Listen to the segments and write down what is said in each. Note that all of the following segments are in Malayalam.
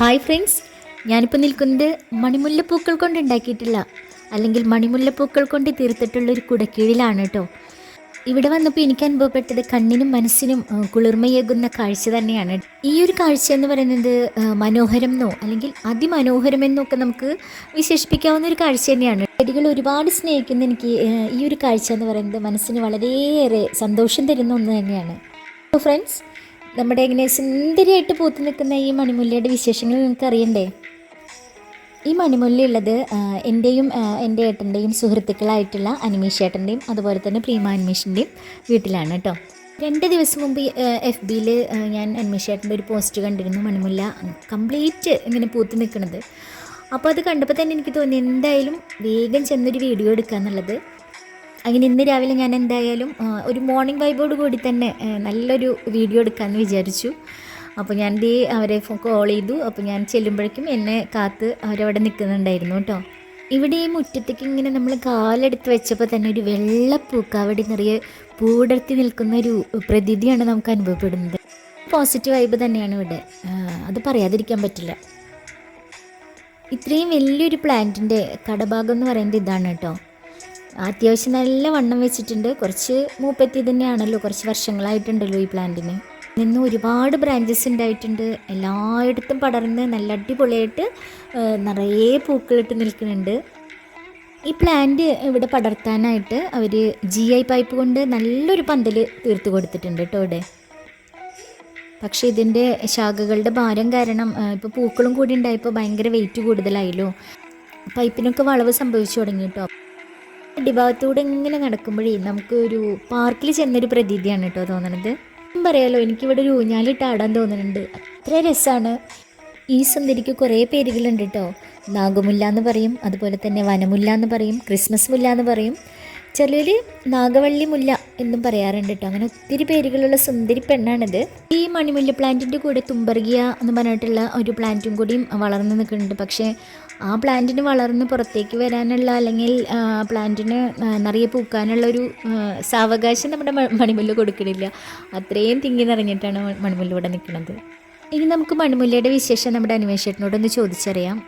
ഹായ് ഫ്രണ്ട്സ് ഞാനിപ്പോൾ നിൽക്കുന്നത് മണിമുല്ലപ്പൂക്കൾ കൊണ്ട് ഉണ്ടാക്കിയിട്ടില്ല അല്ലെങ്കിൽ മണിമുല്ലപ്പൂക്കൾ കൊണ്ട് തീർത്തിട്ടുള്ള ഒരു കുടക്കീഴിലാണ് കേട്ടോ ഇവിടെ വന്നപ്പോൾ എനിക്ക് അനുഭവപ്പെട്ടത് കണ്ണിനും മനസ്സിനും കുളിർമയേകുന്ന കാഴ്ച തന്നെയാണ്. ഈ ഒരു കാഴ്ച എന്ന് പറയുന്നത് മനോഹരം എന്നോ അല്ലെങ്കിൽ അതിമനോഹരം എന്നൊക്കെ നമുക്ക് വിശേഷിപ്പിക്കാവുന്ന ഒരു കാഴ്ച തന്നെയാണ്. ചെടികൾ ഒരുപാട് സ്നേഹിക്കുന്ന എനിക്ക് ഈ ഒരു കാഴ്ച എന്ന് പറയുന്നത് മനസ്സിന് വളരെയേറെ സന്തോഷം തരുന്ന ഒന്ന് തന്നെയാണ്. ഫ്രണ്ട്സ് നമ്മുടെ ഇങ്ങനെ സുന്ദരിയായിട്ട് പൂത്തു നിൽക്കുന്ന ഈ മണിമുല്ലയുടെ വിശേഷങ്ങൾ നിങ്ങൾക്ക് അറിയണ്ടേ ഈ മണിമുല്ല ഉള്ളത് ആ, എന്റെയും എന്റെ ഏട്ടന്റെയും സുഹൃത്തുക്കളായിട്ടുള്ള അനിമേഷ് ഏട്ടന്റെയും അതുപോലെ തന്നെ പ്രീമ അനിമേഷിന്റെയും വീട്ടിലാണ് കേട്ടോ. രണ്ട് ദിവസം മുമ്പ് എഫ് ബിയിൽ ഞാൻ അനിമേഷ് ഏട്ടന്റെ ഒരു പോസ്റ്റ് കണ്ടിരുന്നു മണിമുല്ല കംപ്ലീറ്റ് ഇങ്ങനെ പൂത്തു നിൽക്കുന്നത് അപ്പോൾ അത് കണ്ടപ്പോൾ തന്നെ എനിക്ക് തോന്നി എന്തായാലും വേഗം ചെന്നൊരു വീഡിയോ എടുക്കുക എന്നുള്ളത് അങ്ങനെ ഇന്ന് രാവിലെ ഞാൻ എന്തായാലും ഒരു മോർണിംഗ് വൈബോട് കൂടി തന്നെ നല്ലൊരു വീഡിയോ എടുക്കാമെന്ന് വിചാരിച്ചു. അപ്പോൾ ഞാൻ ദേ അവരെ കോൾ ചെയ്തു. അപ്പോൾ ഞാൻ ചെല്ലുമ്പോഴേക്കും എന്നെ കാത്ത് അവരവിടെ നിൽക്കുന്നുണ്ടായിരുന്നു കേട്ടോ. ഇവിടെ ഈ മുറ്റത്തേക്ക് ഇങ്ങനെ നമ്മൾ കാലെടുത്ത് വെച്ചപ്പോൾ തന്നെ ഒരു വെള്ളപ്പൂക്കാവടി നിറയെ പൂടർത്തി നിൽക്കുന്ന ഒരു പ്രതീതിയാണ് നമുക്ക് അനുഭവപ്പെടുന്നത്. പോസിറ്റീവ് വൈബ് തന്നെയാണ് ഇവിടെ. അത് പറയാതിരിക്കാൻ പറ്റില്ല. ഇത്രയും വലിയൊരു പ്ലാന്റിന്റെ കടഭാഗം എന്ന് പറയുന്നത് ഇതാണ് കേട്ടോ. അത്യാവശ്യം നല്ല വണ്ണം വെച്ചിട്ടുണ്ട്. കുറച്ച് മൂപ്പത്തി തന്നെയാണല്ലോ കുറച്ച് വർഷങ്ങളായിട്ടുണ്ടല്ലോ ഈ പ്ലാന്റിന്. നിന്ന് ഒരുപാട് ബ്രാഞ്ചസ് ഉണ്ടായിട്ടുണ്ട്. എല്ലായിടത്തും പടർന്ന് നല്ല അടിപൊളിയായിട്ട് നിറയെ പൂക്കളിട്ട് നിൽക്കുന്നുണ്ട്. ഈ പ്ലാന്റ് ഇവിടെ പടർത്താനായിട്ട് അവർ ജി ഐ പൈപ്പ് കൊണ്ട് നല്ലൊരു പന്തൽ തീർത്ത് കൊടുത്തിട്ടുണ്ട് കേട്ടോ ഇവിടെ. പക്ഷേ ഇതിന്റെ ശാഖകളുടെ ഭാരം കാരണം ഇപ്പോൾ പൂക്കളും കൂടി ഉണ്ടായപ്പോൾ ഭയങ്കര വെയിറ്റ് കൂടുതലായല്ലോ. പൈപ്പിനൊക്കെ വളവ് സംഭവിച്ചു തുടങ്ങി കേട്ടോ. അടിഭാഗത്തൂടെ ഇങ്ങനെ നടക്കുമ്പോഴേ നമുക്ക് ഒരു പാർക്കിൽ ചെന്നൊരു പ്രതീതിയാണ് കേട്ടോ തോന്നണത്. പറയാലോ എനിക്കിവിടെ ഒരു ഊഞ്ഞാലിട്ട് ആടാൻ തോന്നുന്നുണ്ട് അത്ര രസമാണ് ഈ സുന്ദരിക്ക് കുറേ പേരുകളുണ്ട് കേട്ടോ. നാഗമുല്ല എന്ന് പറയും അതുപോലെ തന്നെ വനമുല്ല എന്ന് പറയും ക്രിസ്മസ് മുല്ല എന്ന് പറയും. ചിലർ നാഗവള്ളി മുല്ല എന്നും പറയാറുണ്ട് കേട്ടോ. അങ്ങനെ ഒത്തിരി പേരുകളുള്ള സുന്ദരി പെണ്ണാണിത്. ഈ മണിമുല്ല പ്ലാന്റിന്റെ കൂടെ തുമ്പർഗിയ എന്ന് പറഞ്ഞിട്ടുള്ള ഒരു പ്ലാന്റും കൂടിയും വളർന്നു നിൽക്കുന്നുണ്ട്. പക്ഷേ ആ പ്ലാന്റിന് വളർന്ന് പുറത്തേക്ക് വരാനുള്ള അല്ലെങ്കിൽ പ്ലാന്റിന് നിറയെ പൂക്കാനുള്ള ഒരു സാവകാശം നമ്മുടെ മണിമുല്ല കൊടുക്കണില്ല. അത്രയും തിങ്ങി നിറഞ്ഞിട്ടാണ് മണിമുല്ല ഇവിടെ നിൽക്കുന്നത്. ഇനി നമുക്ക് മണിമുല്ലയുടെ വിശേഷം നമ്മുടെ അനിമേഷേട്ടനോടൊന്ന് ചോദിച്ചറിയാം.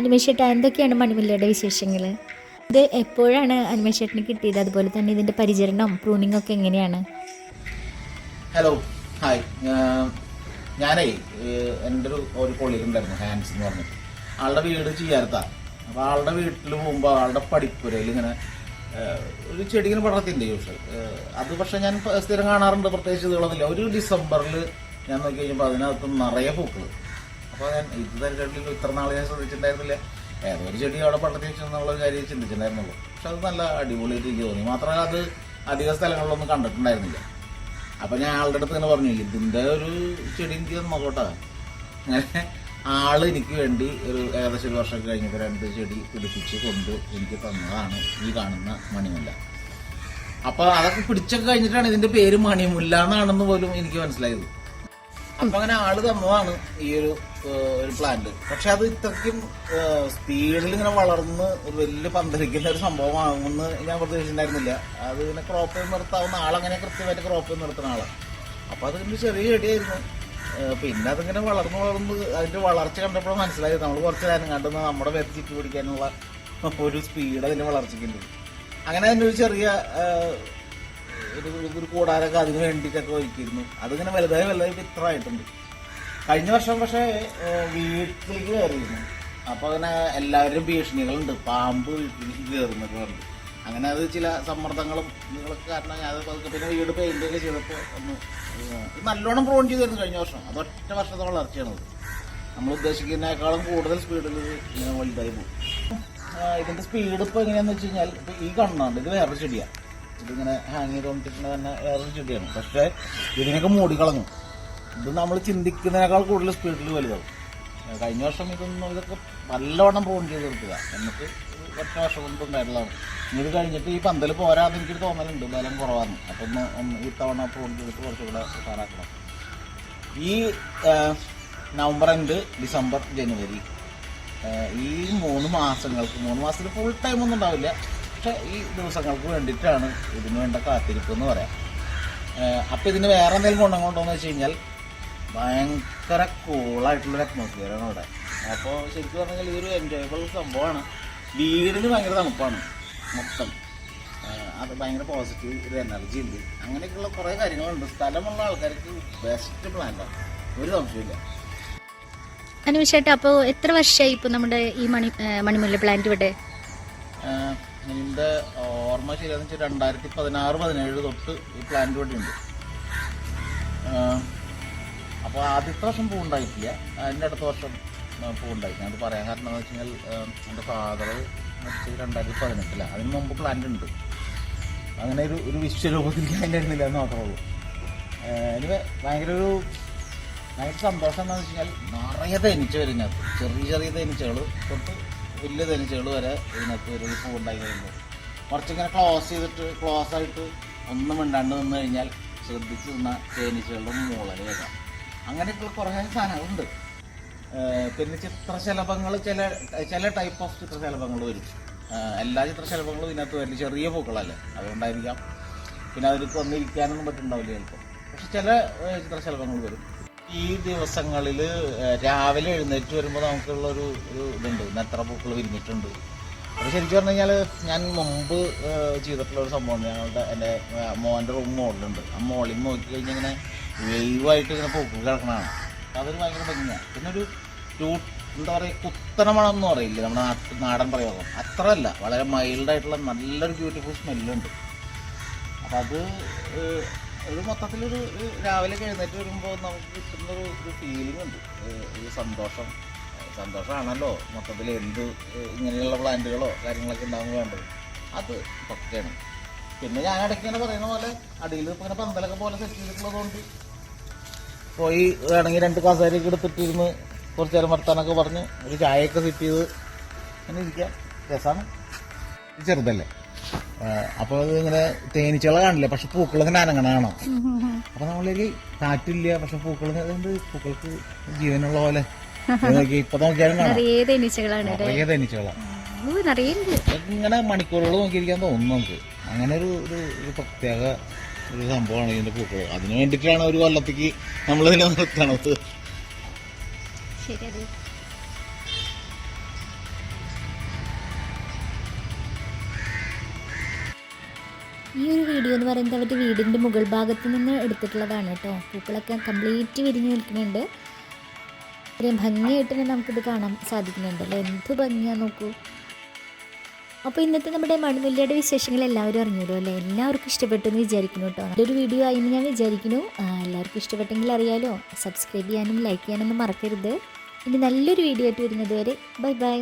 അനിമേഷേട്ട എന്തൊക്കെയാണ് മണിമുല്ലയുടെ വിശേഷങ്ങൾ ഇത് എപ്പോഴാണ് അനിമേഷേട്ടന് കിട്ടിയത്? അതുപോലെ തന്നെ ഇതിന്റെ പരിചരണം പ്രൂണിംഗ് ഒക്കെ എങ്ങനെയാണ്? ഹലോ ഹായ് ഞാനേ എന്റെ ഒരു ഒരു കൊളീഗ് ഹാൻസ് എന്ന് പറഞ്ഞു. ആളുടെ വീട് ചെയ്യാർത്താ അപ്പൊ ആളുടെ വീട്ടിൽ പോകുമ്പോൾ ആളുടെ പഠിപ്പുരയിൽ ഇങ്ങനെ ഒരു ചെടികൾ പടർത്തിന്റെ യൂസ് അത് പക്ഷെ ഞാൻ സ്ഥിരം കാണാറുണ്ട് പ്രത്യേകിച്ച് ഇതുകളൊന്നുമില്ല ഒരു ഡിസംബറിൽ ഞാൻ നോക്കി കഴിഞ്ഞപ്പോൾ അതിനകത്ത് നിറയെ പൂക്കൾ അപ്പോൾ ഞാൻ ഇത് തന്നെ ഇത്ര നാളെ ഞാൻ ശ്രദ്ധിച്ചിട്ടുണ്ടായിരുന്നില്ല. ഏതോ ഒരു ചെടി അവിടെ പടർത്തി വെച്ചെന്നുള്ള കാര്യം ചിന്തിച്ചിട്ടുണ്ടായിരുന്നുള്ളൂ. പക്ഷെ അത് നല്ല അടിപൊളിയായിട്ട് എനിക്ക് തോന്നി. മാത്രമല്ല അത് അധിക സ്ഥലങ്ങളിലൊന്നും കണ്ടിട്ടുണ്ടായിരുന്നില്ല. അപ്പം ഞാൻ ആളുടെ അടുത്ത് തന്നെ പറഞ്ഞു ഇതിന്റെ ഒരു ചെടി എനിക്ക് നോക്കോട്ടെ അങ്ങനെ ആൾ എനിക്ക് വേണ്ടി ഒരു ഏകദേശം ഒരു വർഷം കഴിഞ്ഞപ്പോൾ രണ്ട് ചെടി പിടിപ്പിച്ച് കൊണ്ട് എനിക്ക് തന്നതാണ് ഈ കാണുന്ന മണിമുല്ല. അപ്പോൾ അതൊക്കെ പിടിച്ചൊക്കെ കഴിഞ്ഞിട്ടാണ് ഇതിന്റെ പേര് മണിമുല്ല എന്നാണെന്ന് പോലും എനിക്ക് മനസ്സിലായത്. അപ്പൊ അങ്ങനെ ആൾ തന്നതാണ് ഈ ഒരു ഒരു പ്ലാന്റ് പക്ഷെ അത് ഇത്രയ്ക്കും സ്പീഡിൽ ഇങ്ങനെ വളർന്ന് ഒരു വലിയ പന്തലിക്കുന്ന ഒരു സംഭവമാകുമെന്ന് ഞാൻ പ്രതീക്ഷിച്ചിട്ടുണ്ടായിരുന്നില്ല. അത് ഇങ്ങനെ ക്രോപ്പ് നിർത്താവുന്ന ആളങ്ങനെ കൃത്യമായിട്ട് ക്രോപ്പ് നിർത്തുന്ന ആളാണ് അപ്പൊ അത് ഒരു ചെറിയ ചെടിയായിരുന്നു. പിന്നെ അതിങ്ങനെ വളർന്ന് വളർന്ന് അതിന്റെ വളർച്ച കണ്ടപ്പോൾ മനസ്സിലായി നമ്മൾ കുറച്ച് നേരം കണ്ടെന്ന് നമ്മുടെ പേര് ചുറ്റി പിടിക്കാനുള്ള ഒരു സ്പീഡ് അതിന്റെ വളർച്ചയ്ക്കുണ്ട് അങ്ങനെ അതിന്റെ ഒരു ചെറിയ ഒരു കൂടാരൊക്കെ അതിന് വേണ്ടിയിട്ടൊക്കെ ഒരുക്കിയിരുന്നു. അതിങ്ങനെ വലുതായി വലുതായി ഇത്രയായിട്ടുണ്ട് കഴിഞ്ഞ വർഷം പക്ഷേ വീട്ടിലേക്ക് കയറിയിരുന്നു. അപ്പൊ അങ്ങനെ എല്ലാവരും ഭീഷണികളുണ്ട്. പാമ്പ് വീട്ടിലേക്ക് കയറുന്നൊക്കെ പറഞ്ഞു അങ്ങനെ അത് ചില സമ്മർദ്ദങ്ങളും നിങ്ങളൊക്കെ കാരണം ഞാൻ പതുക്കെ പിന്നെ വീട് പെയിന്റ് ഒക്കെ ചെയ്തപ്പോൾ ഒന്ന് നല്ലോണം പ്രോൺ ചെയ്തിരുന്നു കഴിഞ്ഞ വർഷം. അത് ഒറ്റ വർഷത്തെ വളർച്ചയാണത് നമ്മൾ ഉദ്ദേശിക്കുന്നതിനേക്കാളും കൂടുതൽ സ്പീഡിൽ ഇങ്ങനെ വലുതായി പോകും ഇതിന്റെ സ്പീഡ് ഇപ്പൊ എങ്ങനെയാന്ന് വെച്ച് കഴിഞ്ഞാൽ ഇപ്പോൾ ഈ കണ്ണുണ്ട് ഇത് വേറെ ചെടിയാണ് ഇതിങ്ങനെ ഹാങ് ചെയ്തോണ്ടിരിക്കുന്ന തന്നെ വേറൊരു ചെടിയാണ് പക്ഷേ ഇതിനൊക്കെ മൂടിക്കളഞ്ഞു ഇത് നമ്മൾ ചിന്തിക്കുന്നതിനേക്കാൾ കൂടുതൽ സ്പീഡിൽ വലുതാവും. കഴിഞ്ഞ വർഷം ഇതൊന്നും ഇതൊക്കെ നല്ലവണ്ണം പോകും ചെയ്ത് കൊടുക്കുക. എന്നിട്ട് കുറച്ച് വർഷം കൊണ്ട് ഉണ്ടായിട്ടുള്ളതാണ്. ഇത് കഴിഞ്ഞിട്ട് ഈ പന്തൽ പോരാന്ന് എനിക്കൊരു തോന്നലുണ്ട്. ബലം കുറവാണ് അപ്പം ഒന്ന് ഈ തവണ പ്രോൺ ചെയ്തിട്ട് കുറച്ചുകൂടെ ഉഷാറാക്കണം. ഈ നവംബർ എൻഡ് ഡിസംബർ ജനുവരി ഈ മൂന്ന് മാസങ്ങൾക്ക് മൂന്ന് മാസത്തിൽ ഫുൾ ടൈം ഒന്നും ഉണ്ടാവില്ല. പക്ഷെ ഈ ദിവസങ്ങൾക്ക് വേണ്ടിയിട്ടാണ് ഇതിന് വേണ്ട കാത്തിരിപ്പ് എന്ന് പറയാം. അപ്പം ഇതിന് വേറെ എന്തെങ്കിലും ഗുണങ്ങളുണ്ടോ എന്ന് വെച്ച് കഴിഞ്ഞാൽ ഭയങ്കര കൂളായിട്ടുള്ളൊരു അറ്റ്മോസ്ഫിയറാണ് അവിടെ. അപ്പോൾ ശരിക്കും പറഞ്ഞാൽ ഇതൊരു എൻജോയബിൾ സംഭവമാണ്. വീടിന് ഭയങ്കര തണുപ്പാണ് മൊത്തം. അത് ഭയങ്കര പോസിറ്റീവ് ഒരു എനർജി ഉണ്ട്. അങ്ങനെയൊക്കെയുള്ള കുറേ കാര്യങ്ങളുണ്ട്. സ്ഥലമുള്ള ആൾക്കാർക്ക് ബെസ്റ്റ് പ്ലാന്റാണ് ഒരു സംശയമില്ല അനുഷേട്ടാ അപ്പോൾ എത്ര വർഷമായി ഇപ്പോൾ നമ്മുടെ ഈ മണി മണിമുല്ല പ്ലാന്റ് ഇവിടെ? എന്റെ ഓർമ്മ ശരിയാന്ന് വെച്ചാൽ രണ്ടായിരത്തി പതിനാറ് പതിനേഴ് തൊട്ട് ഈ പ്ലാന്റ് ഇവിടെ ഉണ്ട്. അപ്പോൾ ആദ്യത്തെ വർഷം പൂണ്ടായിട്ടില്ല അതിന്റെ അടുത്ത വർഷം പൂണ്ടായി ഞാനത് പറയാൻ കാരണം എന്ന് വെച്ച് കഴിഞ്ഞാൽ എന്റെ ഫാദർ മരിച്ചത് രണ്ടായിരത്തി പതിനെട്ടിലാണ് അതിന് മുമ്പ് പ്ലാന്റ് ഉണ്ട്. അങ്ങനെ ഒരു ഒരു വിശ്വരൂപത്തിൽ അതിന്റെ ഇരുന്നില്ല എന്ന് മാത്രമേ ഉള്ളൂ. എനിക്ക് ഭയങ്കര ഒരു ഭയങ്കര സന്തോഷം എന്താണെന്ന് വെച്ച് കഴിഞ്ഞാൽ നിറയെ തേനീച്ച വരുന്നത് ചെറിയ ചെറിയ തേനീച്ചകൾ തൊട്ട് വലിയ തെളിച്ചകൾ വരെ ഇതിനകത്ത് ഒരു ഈ പൂ ഉണ്ടായി കഴിയുമ്പോൾ കുറച്ചിങ്ങനെ ക്ലോസ് ചെയ്തിട്ട് ക്ലോസ് ആയിട്ട് ഒന്നും മിണ്ടാണ്ട് നിന്ന് കഴിഞ്ഞാൽ ശ്രദ്ധിച്ച് നിന്ന തേനീച്ചകളുടെ മൂളൽ കേൾക്കാം. അങ്ങനെയൊക്കെയുള്ള കുറേ സാധനങ്ങളുണ്ട്. പിന്നെ ചിത്രശലഭങ്ങൾ ചില ചില ടൈപ്പ് ഓഫ് ചിത്രശലഭങ്ങൾ വരും. എല്ലാ ചിത്രശലഭങ്ങളും ഇതിനകത്ത് വരില്ല. ചെറിയ പൂക്കളല്ലേ അതുകൊണ്ടായിരിക്കാം. പിന്നെ അതിലേക്ക് വന്നിരിക്കാനൊന്നും പറ്റുന്നുണ്ടാവില്ല ചിലപ്പോൾ പക്ഷെ ചില ചിത്രശലഭങ്ങൾ വരും. ഈ ദിവസങ്ങളിൽ രാവിലെ എഴുന്നേറ്റ് വരുമ്പോൾ നമുക്കുള്ള ഒരു ഇതുണ്ട്. ഇന്ന് എത്ര പൂക്കൾ വിരിഞ്ഞിട്ടുണ്ട്. അപ്പോൾ ശരിക്കും പറഞ്ഞു കഴിഞ്ഞാൽ ഞാൻ മുമ്പ് ചെയ്തിട്ടുള്ള ഒരു സംഭവം ഞങ്ങളുടെ എന്റെ മോന്റെ റൂം മുകളിലുണ്ട് ആ മോളിൽ നോക്കി കഴിഞ്ഞാൽ ഇങ്ങനെ വെയിവായിട്ട് ഇങ്ങനെ പൂക്കൾ കിടക്കണതാണ്. അതൊരു ഭയങ്കര ഭംഗിയാണ് പിന്നെ ഒരു ടൂ എന്താ പറയുക കുത്തന മണം എന്ന് പറയില്ലേ നമ്മുടെ നാട്ടിൽ നാടൻ പ്രയോഗം. അത്ര അല്ല വളരെ മൈൽഡായിട്ടുള്ള നല്ലൊരു ബ്യൂട്ടിഫുൾ സ്മെല്ലുണ്ട് അപ്പം അത് ഒരു മൊത്തത്തിലൊരു രാവിലെ എഴുന്നേറ്റ് വരുമ്പോൾ നമുക്ക് കിട്ടുന്ന ഒരു ഫീലിംഗ് ഉണ്ട്. ഒരു സന്തോഷം. സന്തോഷമാണല്ലോ. മൊത്തത്തിൽ എന്ത് ഇങ്ങനെയുള്ള പ്ലാന്റുകളോ കാര്യങ്ങളൊക്കെ ഉണ്ടാകുമ്പോൾ വേണ്ടത്. അത് പക്കയാണ്. പിന്നെ ഞാൻ ഇടയ്ക്ക് ഇങ്ങനെ പറയുന്ന പോലെ അടിയിൽ ഇപ്പോൾ ഇങ്ങനെ പന്തലൊക്കെ പോലെ സെറ്റ് ചെയ്തിട്ടുള്ളതുകൊണ്ട് പോയി വേണമെങ്കിൽ രണ്ട് കസേരയൊക്കെ എടുത്തിട്ടിരുന്ന് കുറച്ച് നേരം വർത്താനൊക്കെ പറഞ്ഞ് ഒരു ചായയൊക്കെ സെറ്റ് ചെയ്ത് അങ്ങനെ ഇരിക്കാം. രസമാണ് ചെറുതല്ലേ? അപ്പോൾ അത് ഇങ്ങനെ തേനീച്ചകളെ കാണില്ല? പക്ഷെ പൂക്കൾ ഇങ്ങനെ അനങ്ങണ കാണാം. അപ്പൊ നമ്മളൊരു കാറ്റില്ല പക്ഷെ പൂക്കൾ അതുകൊണ്ട് പൂക്കൾക്ക് ജീവനുള്ള പോലെ. ഇപ്പൊ നോക്കിയാലും നിറയെ തേനീച്ചകളാണ് നിറയെ തേനീച്ചകളാണ് ഇങ്ങനെ മണിക്കൂറുകൾ നോക്കിയിരിക്കാൻ തോന്നുന്നു നമുക്ക്. അങ്ങനെ ഒരു ഒരു ഒരു പ്രത്യേക ഒരു സംഭവമാണ് ഇതിന്റെ പൂക്കൾ അതിനു വേണ്ടിട്ടാണ് ഒരു കൊല്ലത്തേക്ക് നമ്മളിതിനെ നിർത്തണത്. ശരി ഈ ഒരു വീഡിയോ എന്ന് പറയുന്നത് അവരുടെ വീടിന്റെ മുകൾ ഭാഗത്ത് നിന്ന് എടുത്തിട്ടുള്ളതാണ് കേട്ടോ. പൂക്കളൊക്കെ കംപ്ലീറ്റ് വിരിഞ്ഞ് നിൽക്കുന്നുണ്ട്. ഇത്രയും ഭംഗിയായിട്ട് തന്നെ നമുക്കിത് കാണാൻ സാധിക്കുന്നുണ്ട് അല്ലേ? എന്ത് ഭംഗിയാ നോക്കൂ. അപ്പോൾ ഇന്നത്തെ നമ്മുടെ മണുമില്ലയുടെ വിശേഷങ്ങൾ എല്ലാവരും അറിഞ്ഞല്ലോ അല്ലേ? എല്ലാവർക്കും ഇഷ്ടപ്പെട്ടു എന്ന് വിചാരിക്കുന്നു കേട്ടോ. നല്ലൊരു വീഡിയോ ആയി ഞാൻ വിചാരിക്കുന്നു. എല്ലാവർക്കും ഇഷ്ടപ്പെട്ടെങ്കിൽ അറിയാലോ. സബ്സ്ക്രൈബ് ചെയ്യാനും ലൈക്ക് ചെയ്യാനൊന്നും മറക്കരുത്. ഇനി നല്ലൊരു വീഡിയോ ആയിട്ട് വരുന്നത് വരെ ബൈ ബൈ